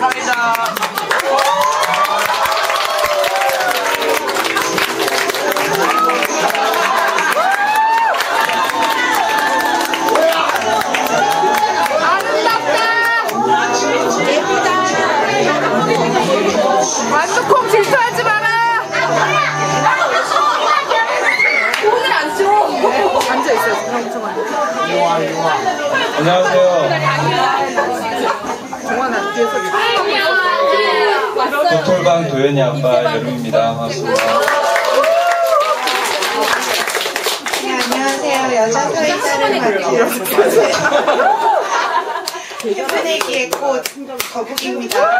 사이다. 완두콩 질투하지 마라. 오늘 안 줘. 앉아 있어요. 그럼 정말. 안녕하세요. 정원아 뒤에서. 도연이 아빠 여름입니다. 반갑습니다. 네, 안녕하세요. 여자 서희자를 맡은 해프내기의 꽃 거북입니다.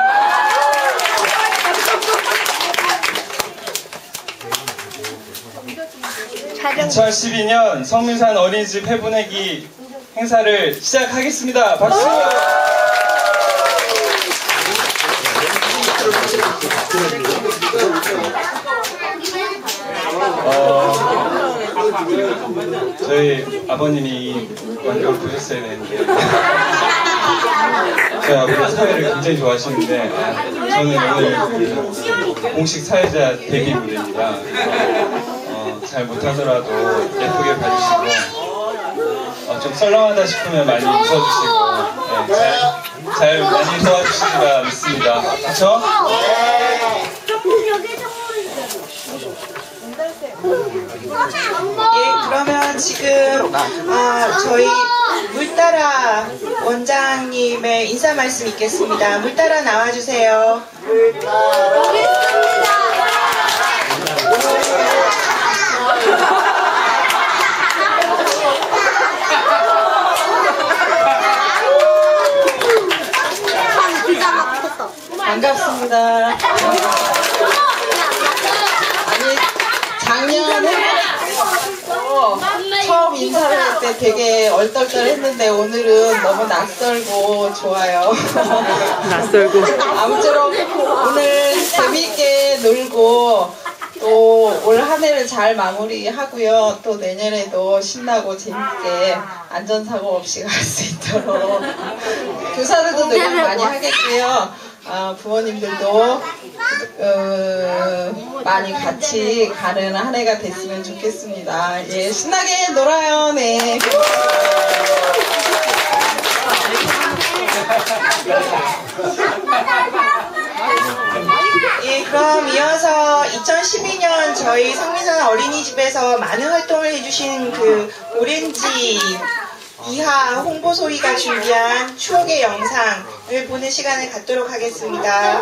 촬영 2012년 성민산 어린이집 회분회기 행사를 시작하겠습니다. 박수! 어, 저희 아버님이 완전 보셨어야 되는데 저희 아버지 사회를 굉장히 좋아하시는데 저는 오늘 그 공식 사회자 데뷔 무대입니다. 어, 잘 못하더라도 예쁘게 봐주시고 어, 좀 썰렁하다 싶으면 많이 웃어주시고 네, 잘, 잘 많이 도와주시리라 믿습니다. 그렇죠? 예, 그러면 지금 아, 저희 물따라 원장님의 인사 말씀 있겠습니다. 물따라 나와주세요. 반갑습니다. 아니 작년에 어, 처음 때 되게 얼떨떨했는데 오늘은 너무 낯설고 좋아요. 낯설고. 아무쪼록 오늘 재미있게 놀고 또 올 한 해를 잘 마무리하고요. 또 내년에도 신나고 재밌게 안전사고 없이 갈 수 있도록 교사들도 노력 많이 하겠고요. 아, 부모님들도 어, 많이 같이 가는 한 해가 됐으면 좋겠습니다. 예, 신나게 놀아요. 네. 예, 그럼 이어서 2012년 저희 성민선 어린이집에서 많은 활동을 해주신 그 오렌지 이하 홍보소리가 준비한 추억의 영상을 보는 시간을 갖도록 하겠습니다.